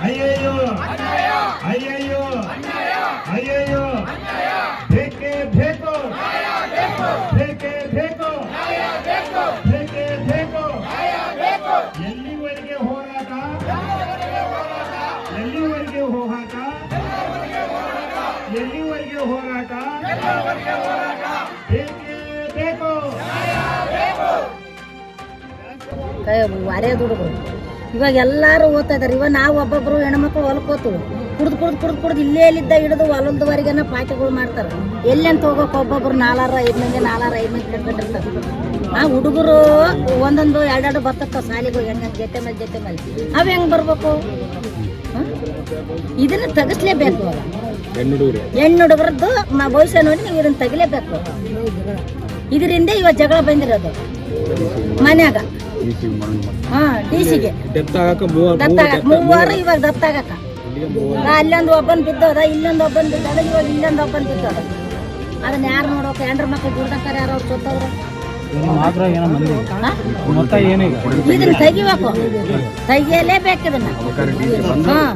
ಅಯ್ಯಯ್ಯೋ ಅಯ್ಯಯ್ಯೋ ಅಯ್ಯಯ್ಯೋ ಬೇಕೇ ಬೇಕು ಬೇಕೇ ಬೇಕು ಬೇಕೇ ಬೇಕು ಎಲ್ಲಿವರೆಗೆ ಹೋರಾಟ ಎಲ್ಲಿವರೆಗೆ ಹೋರಾಟ ಎಲ್ಲಿವರೆಗೆ ಹೋರಾಟ ಬೇಕೇ ಬೇಕು ವಾರೇ ಹುಡುಗರು ಇವಾಗ ಎಲ್ಲರೂ ಓದ್ತಾ ಇದಾರೆ. ಇವಾಗ ನಾವು ಒಬ್ಬೊಬ್ರು ಹೆಣ್ಮಕ್ಳು ಹೊಲಕ್ಕೆ ಹೋಗ್ತೀವಿ. ಕುಡ್ದು ಕುಡ್ದು ಕುಡ್ದು ಕುಡ್ದು ಇಲ್ಲೇ ಇಲ್ಲಿದ್ದ ಹಿಡಿದು ಹೊಲದವರೆಗೆನ ಪಾಠಗಳು ಮಾಡ್ತಾರೆ. ಎಲ್ಲೆಂತ ಹೋಗೋಕೆ ಒಬ್ಬೊಬ್ರು ನಾಲ್ಕಾರು ಐದು ಮಂದಿ ನಾಲ್ಕಾರು ಐದು ಮಂದಿ ಕಟ್ಕೊಂಡಿರ್ತಾರೆ ಆ ಹುಡುಗರು ಒಂದೊಂದು ಎರಡೆರಡು ಬರ್ತಕ್ಕ ಸಾಲಿಗೆ ಹೆಣ್ಣು ಜೊತೆ ಮೇಲೆ ಜೊತೆ ಮೇಲೆ. ಅವು ಹೆಂಗ್ ಬರ್ಬೇಕು? ಇದನ್ನ ತಗಸ್ಲೇಬೇಕು ಹೆಣ್ಣು ಹುಡುಗರದ್ದು ಮ- ಭವಿಷ್ಯ ನೋಡಿ ನೀವು ಇದನ್ನ ತಗಲೇಬೇಕು. ಇದರಿಂದ ಇವಾಗ ಜಗಳ ಬಂದಿರೋದು. ಮನ್ಯಾಗ. ಹಾ ಡಿ ಸಿಗೆ ಮೂವರು ಇವಾಗ ದತ್ತಾಗಕ ಅಲ್ಲೊಂದು ಒಬ್ಬನ್ ಬಿದ್ದೋದ ಇಲ್ಲೊಂದು ಒಬ್ಬನ್ ಬಿದ್ದೋದ ಇವಾಗ ಇಲ್ಲೊಂದು ಒಬ್ಬನ್ ಬಿದ್ದೋದ. ಅದನ್ನ ಯಾರು ನೋಡೋಕ? ಹೆಂಡ್ರ ಮಕ್ಳು ದುಡ್ದಕ್ಕಾರ ಯಾರು ಅವ್ರು ಸತ್ತವ್ರು. ಇದನ್ನ ತೆಗಿಬೇಕು. ತೆಗಿಯಲೇಬೇಕು ಇದನ್ನ. ಹಾ.